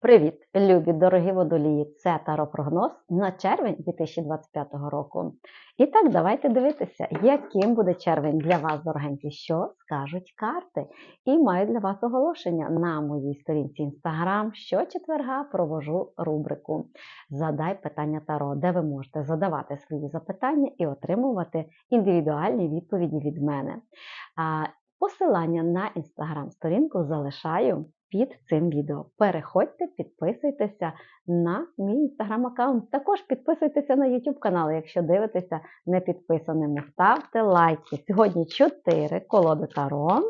Привіт, любі дорогі водолії! Це таропрогноз на червень 2025 року. І так, давайте дивитися, яким буде червень для вас, дорогенькі, що скажуть карти. І маю для вас оголошення на моїй сторінці Instagram. Щочетверга провожу рубрику Задай питання Таро, де ви можете задавати свої запитання і отримувати індивідуальні відповіді від мене. Посилання на інстаграм-сторінку залишаю під цим відео. Переходьте, підписуйтеся на мій інстаграм-аккаунт. Також підписуйтеся на YouTube канал, якщо дивитеся не підписаними. Ставте лайки. Сьогодні 4 колоди Таро.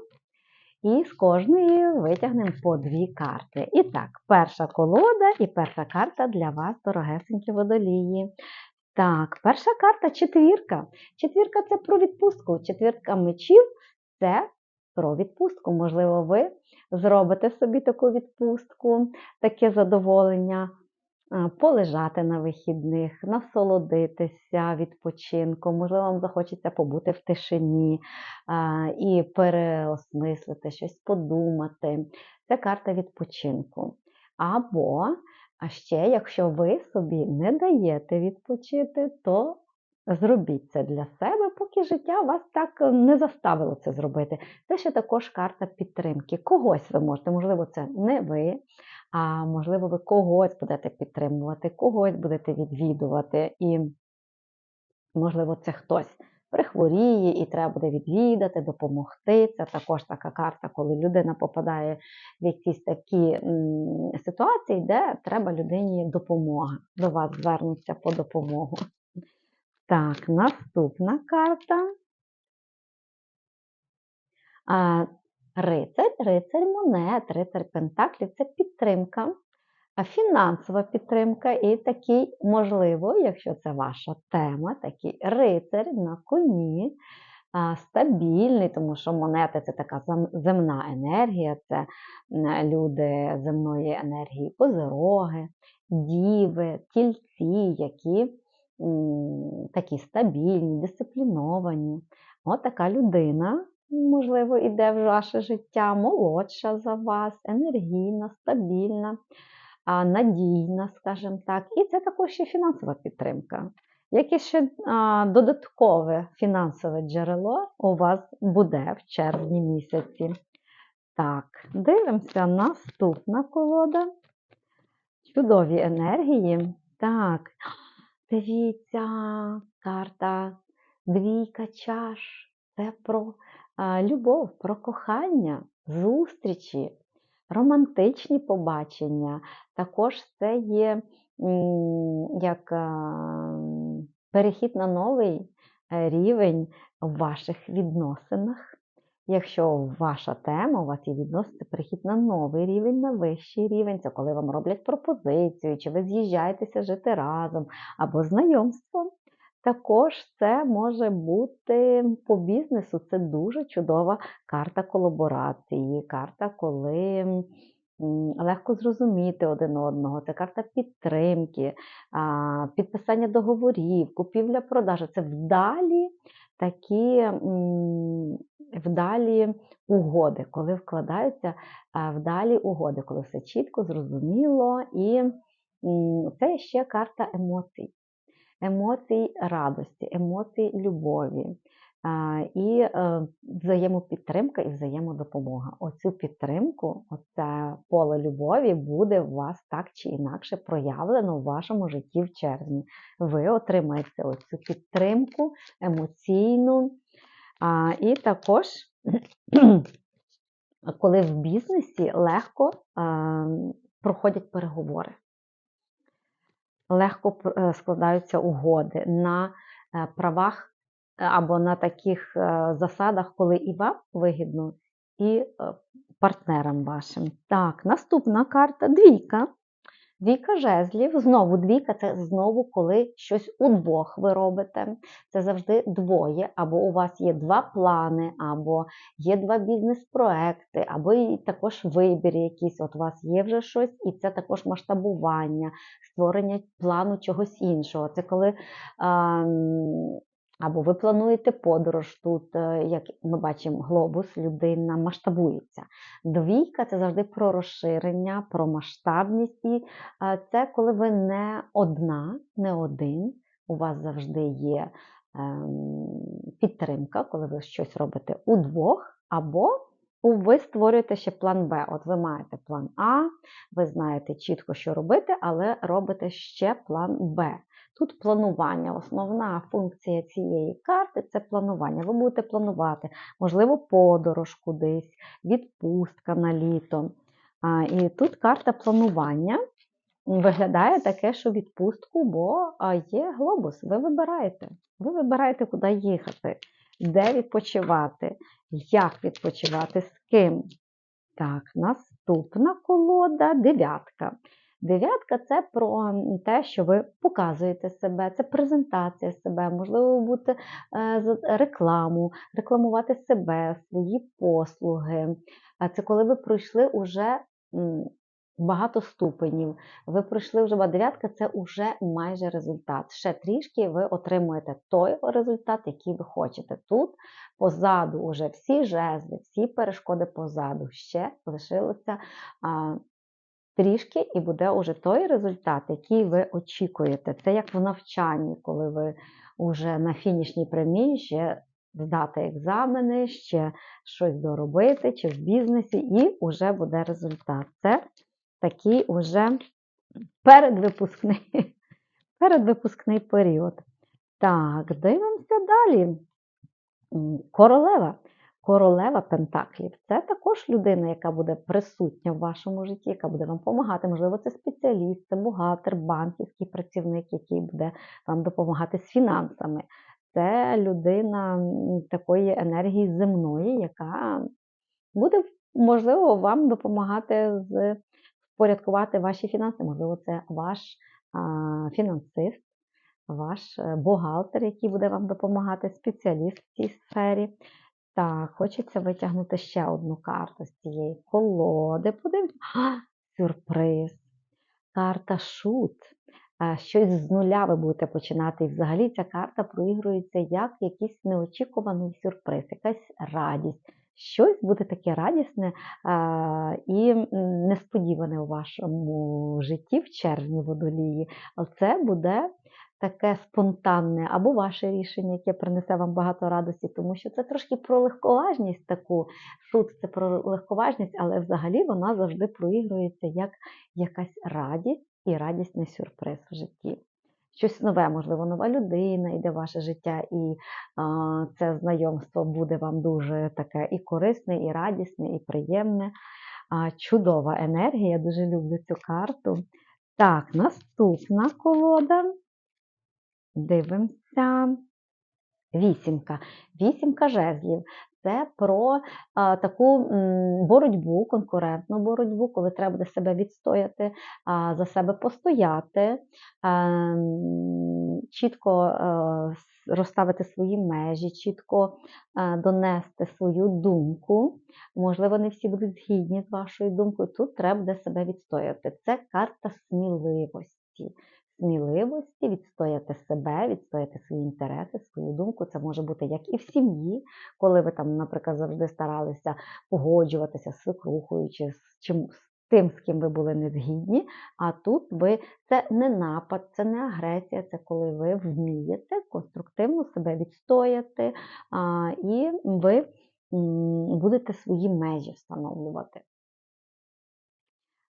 І з кожної витягнемо по дві карти. І так, перша колода і перша карта для вас, дорогесенькі водолії. Так, перша карта четвірка. Четвірка це про відпустку. Четвірка мечів це про відпустку. Можливо, ви зробите собі таку відпустку, таке задоволення, полежати на вихідних, насолодитися відпочинком. Можливо, вам захочеться побути в тишині і переосмислити щось, подумати. Це карта відпочинку. Або, а ще, якщо ви собі не даєте відпочити, то Зробіть це для себе, поки життя вас так е, не заставило це зробити. Це ще також карта підтримки. Когось ви можете, можливо, це не ви, а можливо, ви когось будете підтримувати, когось будете відвідувати. І, можливо, це хтось прихворіє і треба буде відвідати, допомогти. Це також така карта, коли людина попадає в якісь такі ситуації, де треба людині допомога. До вас звернуться по допомогу. Так, наступна карта. А, Рицарь, рицарь монет, рицарь пентаклів це підтримка, фінансова підтримка. І такий, можливо, якщо це ваша тема, такий рицарь на коні, стабільний, тому що монети це така земна енергія, це люди земної енергії, козироги, діви, тільці, які такі стабільні, дисципліновані. От така людина, можливо, іде в ваше життя, молодша за вас, енергійна, стабільна, надійна, скажімо так. І це також ще фінансова підтримка. Яке ще додаткове фінансове джерело у вас буде в червні місяці? Так, дивимося наступна колода. Чудові енергії. Так, Дивіться, карта двійка чаш. Це про любов, про кохання, зустрічі, романтичні побачення. Також це є як перехід на новий е, рівень в ваших відносинах. Якщо ваша тема, у вас є відносини, перехід на новий рівень, на вищий рівень, це коли вам роблять пропозицію, чи ви з'їжджаєтеся жити разом, або знайомство. Також це може бути по бізнесу, це дуже чудова карта колаборації, карта, коли легко зрозуміти один одного, це карта підтримки, підписання договорів, купівля-продажа. Це вдалі такі вдалі угоди, коли вкладаються вдалі угоди, коли все чітко, зрозуміло, і це ще карта емоцій, емоцій радості, емоцій любові. І е, взаємопідтримка і взаємодопомога. Оцю підтримку, оце поле любові буде у вас так чи інакше проявлено в вашому житті в червні. Ви отримаєте оцю підтримку емоційну, І також, коли в бізнесі легко проходять переговори, легко е, складаються угоди на е, правах або на таких засадах, коли і вам вигідно, і партнерам вашим. Так, наступна карта двійка. Двійка жезлів, знову двійка це знову коли щось удвох ви робите. Це завжди двоє, або у вас є два плани, або є два бізнес-проекти, або і також вибір якийсь. От у вас є вже щось, і це також масштабування, створення плану чогось іншого. Це коли а, Або ви плануєте подорож тут, е, як ми бачимо, глобус, людина масштабується. Двійка це завжди про розширення, про масштабність. І е, це коли ви не одна, не один. У вас завжди є ем, підтримка, коли ви щось робите удвох, або ви створюєте ще план Б. От ви маєте план А, ви знаєте чітко, що робити, але робите ще план Б. Тут планування. Основна функція цієї карти це планування. Ви будете планувати, можливо, подорож кудись, відпустка на літо. І тут карта планування виглядає таке, що відпустку, бо є глобус. Ви вибираєте. Ви вибираєте, куди їхати, де відпочивати, як відпочивати, з ким. Так, наступна колода дев'ятка. Дев'ятка це про те, що ви показуєте себе, це презентація себе, можливо, бути е, рекламу, рекламувати себе, свої послуги. Це коли ви пройшли уже багато ступенів, ви пройшли вже дев'ятка, це вже майже результат. Ще трішки ви отримуєте той результат, який ви хочете. Тут позаду вже всі жезли, всі перешкоди позаду. Ще лишилося трішки, і буде уже той результат, який ви очікуєте. Це як в навчанні, коли ви вже на фінішній прямій ще здати екзамени, ще щось доробити, чи в бізнесі, і вже буде результат. Це такий уже передвипускний, передвипускний період. Так, дивимося далі. Королева. Королева Пентаклів це також людина, яка буде присутня в вашому житті, яка буде вам допомагати. Можливо, це спеціаліст, це бухгалтер, банківський працівник, який буде вам допомагати з фінансами. Це людина такої енергії земної, яка буде, можливо, вам допомагати з впорядкувати ваші фінанси. Можливо, це ваш а, фінансист, ваш е, бухгалтер, який буде вам допомагати, спеціаліст в цій сфері. Так, хочеться витягнути ще одну карту з цієї колоди. Подивіться, сюрприз. Карта шут. Щось з нуля ви будете починати. І взагалі ця карта проігрується як якийсь неочікуваний сюрприз, якась радість. Щось буде таке радісне і несподіване у вашому житті в червні водолії. Це буде таке спонтанне або ваше рішення, яке принесе вам багато радості, тому що це трошки про легковажність таку. Суд це про легковажність, але взагалі вона завжди проігрується як якась радість і радісний сюрприз в житті. Щось нове, можливо, нова людина йде в ваше життя, і а, це знайомство буде вам дуже таке і корисне, і радісне, і приємне. А, Чудова енергія, я дуже люблю цю карту. Так, наступна колода. Дивимося. Вісімка. Вісімка жезлів. Це про а, таку боротьбу, конкурентну боротьбу, коли треба буде себе відстояти, а, за себе постояти, а, чітко а, розставити свої межі, чітко а, донести свою думку. Можливо, не всі будуть згідні з вашою думкою. Тут треба буде себе відстояти. Це карта сміливості сміливості відстояти себе, відстояти свої інтереси, свою думку. Це може бути як і в сім'ї, коли ви там, наприклад, завжди старалися погоджуватися з свекрухою чи з чим. Тим, з ким ви були незгідні, а тут ви це не напад, це не агресія, це коли ви вмієте конструктивно себе відстояти, а, і ви будете свої межі встановлювати.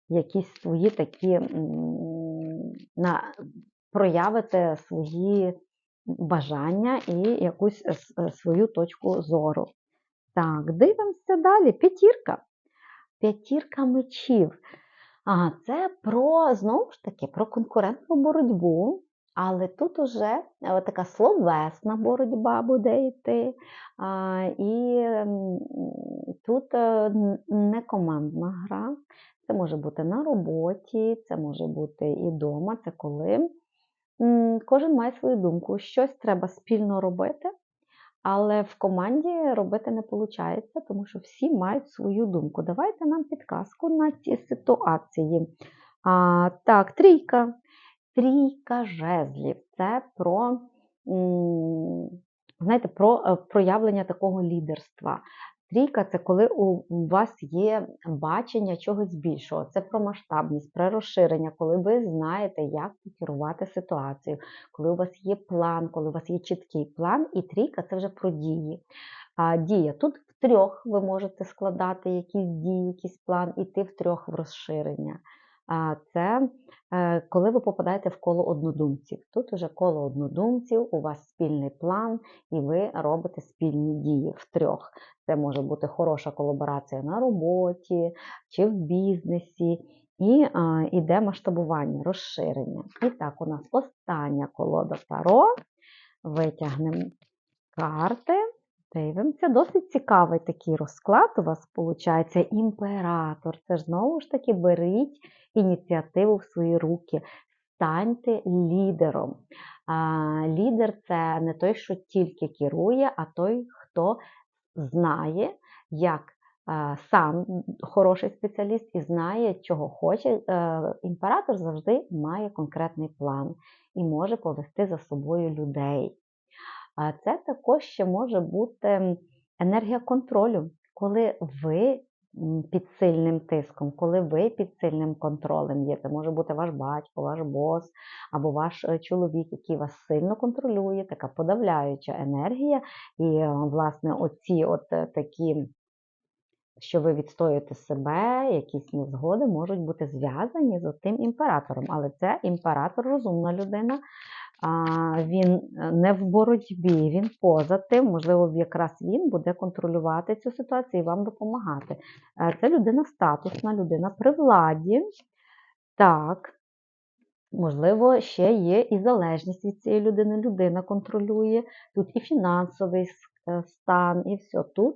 Якісь свої такі на, проявите свої бажання і якусь е, свою точку зору. Так, дивимося далі. П'ятірка. П'ятірка мечів. А, Це про, знову ж таки, про конкурентну боротьбу. Але тут уже е, така словесна боротьба буде йти. І тут е, не командна гра, це може бути на роботі, це може бути і вдома, це коли кожен має свою думку. Щось треба спільно робити, але в команді робити не виходить, тому що всі мають свою думку. Давайте нам підказку на ці ситуації. А, Так, трійка. Трійка жезлів. Це про знаєте, про е, проявлення такого лідерства. Трійка це коли у вас є бачення чогось більшого. Це про масштабність, про розширення, коли ви знаєте, як керувати ситуацією, коли у вас є план, коли у вас є чіткий план, і трійка це вже про дії. А дія тут втрьох ви можете складати якісь дії, якийсь план, іти втрьох в розширення. Це е, коли ви попадаєте в коло однодумців. Тут уже коло однодумців, у вас спільний план, і ви робите спільні дії втрьох. Це може бути хороша колаборація на роботі чи в бізнесі. І а, іде масштабування, розширення. І так, у нас остання колода Таро. Витягнемо карти. Дивимося, досить цікавий такий розклад у вас виходить. Імператор. Це ж знову ж таки беріть ініціативу в свої руки. Станьте лідером. Лідер це не той, що тільки керує, а той, хто знає, як сам хороший спеціаліст і знає, чого хоче. Е, Імператор завжди має конкретний план і може повести за собою людей. А це також ще може бути енергія контролю, коли ви під сильним тиском, коли ви під сильним контролем є. Це може бути ваш батько, ваш бос або ваш е, чоловік, який вас сильно контролює, така подавляюча енергія. І, е, власне, оці от е, такі. Що ви відстоюєте себе, якісь незгоди можуть бути зв'язані з тим імператором. Але це імператор розумна людина, він не в боротьбі, він поза тим, можливо, якраз він буде контролювати цю ситуацію і вам допомагати. Е, Це людина статусна, людина при владі. Так, можливо, ще є і залежність від цієї людини. Людина контролює тут і фінансовий е, стан, і все тут.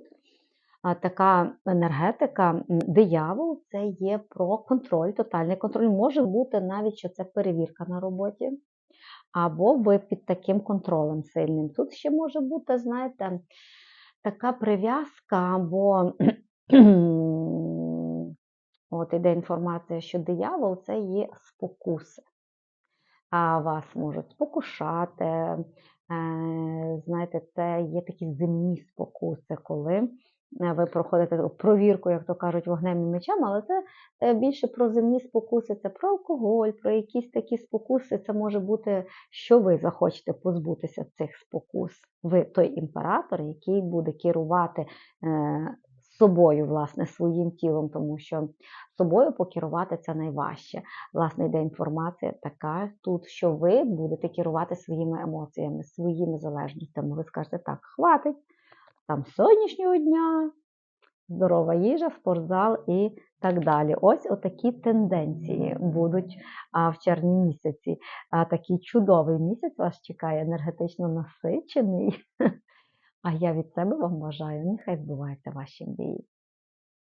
Така енергетика, диявол це є про контроль, тотальний контроль. Може бути навіть, що це перевірка на роботі, або ви під таким контролем сильним. Тут ще може бути, знаєте, така прив'язка, або от іде інформація, що диявол це є спокуси. А вас можуть спокушати. е, Знаєте, це є такі земні спокуси, коли ви проходите провірку, як то кажуть, вогнем і мечем, але це е, більше про земні спокуси, це про алкоголь, про якісь такі спокуси. Це може бути, що ви захочете позбутися цих спокус. Ви той імператор, який буде керувати е, собою, власне, своїм тілом, тому що собою покерувати це найважче. Власне, йде інформація така тут, що ви будете керувати своїми емоціями, своїми залежностями. Ви скажете, так, хватить там сонячного дня, здорова їжа, спортзал і так далі. Ось отакі тенденції будуть в червні місяці. Такий чудовий місяць вас чекає, енергетично насичений. А я від себе вам бажаю, нехай збуваються ваші мрії.